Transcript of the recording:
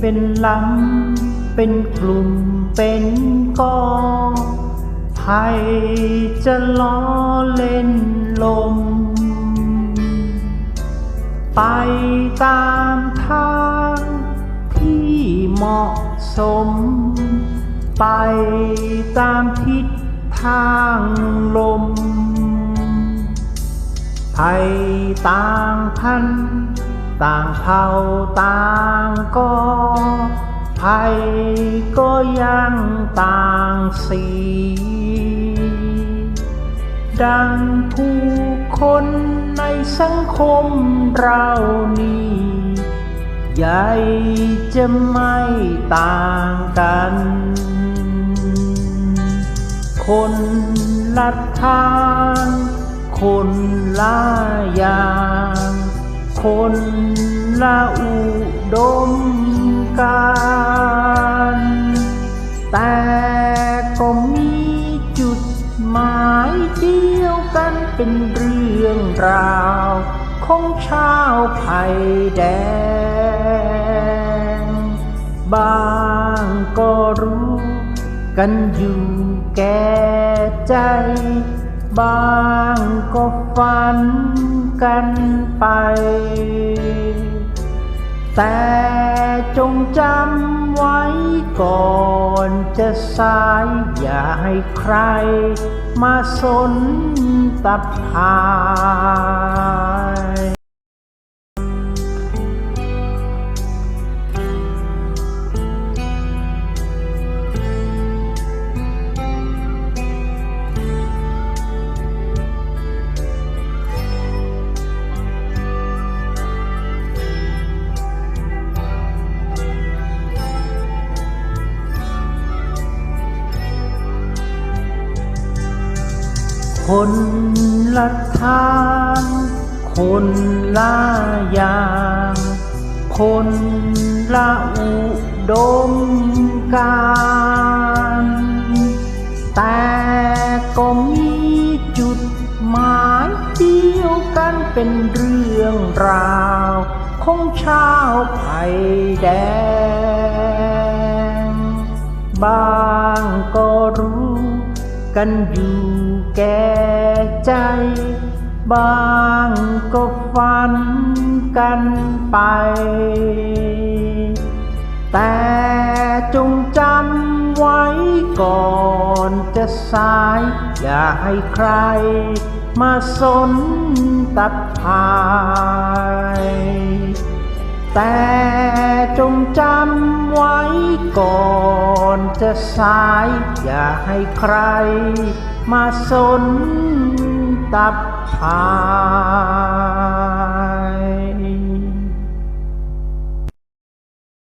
เป็นลำเป็นกลุ่มเป็นกองใครจะล้อเล่นลม ไปตามทางที่เหมาะสม ไปตามทิศทางลมภัยต่างพันธุ์ ต่างเผ่าต่างก็ภัยก็ยังต่างสี ดังผู้คนในสังคมเรานี้ใหญ่จะไม่ต่างกัน คนละทาง คนละอย่า คนละอุดมการแต่ก็มีจุดหมายเดียวกันเป็นเรื่องราวของชาวไผ่แดง บางก็รู้กันอยู่แก่ใจ บางก็ฝันกันไป แต่จงจำไว้ก่อนจะสายอย่าให้ใครมาสนตับหา คนละทาง คนละอย่างคนละอุดมการแต่ก็มีจุดหมายเดียวกันเป็นเรื่องราวของชาวไผ่แดง บางก็ กันอยู่แก่ใจ บางก็ฝันกันไป แต่จงจำไว้ก่อนจะสาย อย่าให้ใครมาสนตัดพาย แต่จงจำไว้ก่อนจะสาย อย่าให้ใครมาสนตับพาย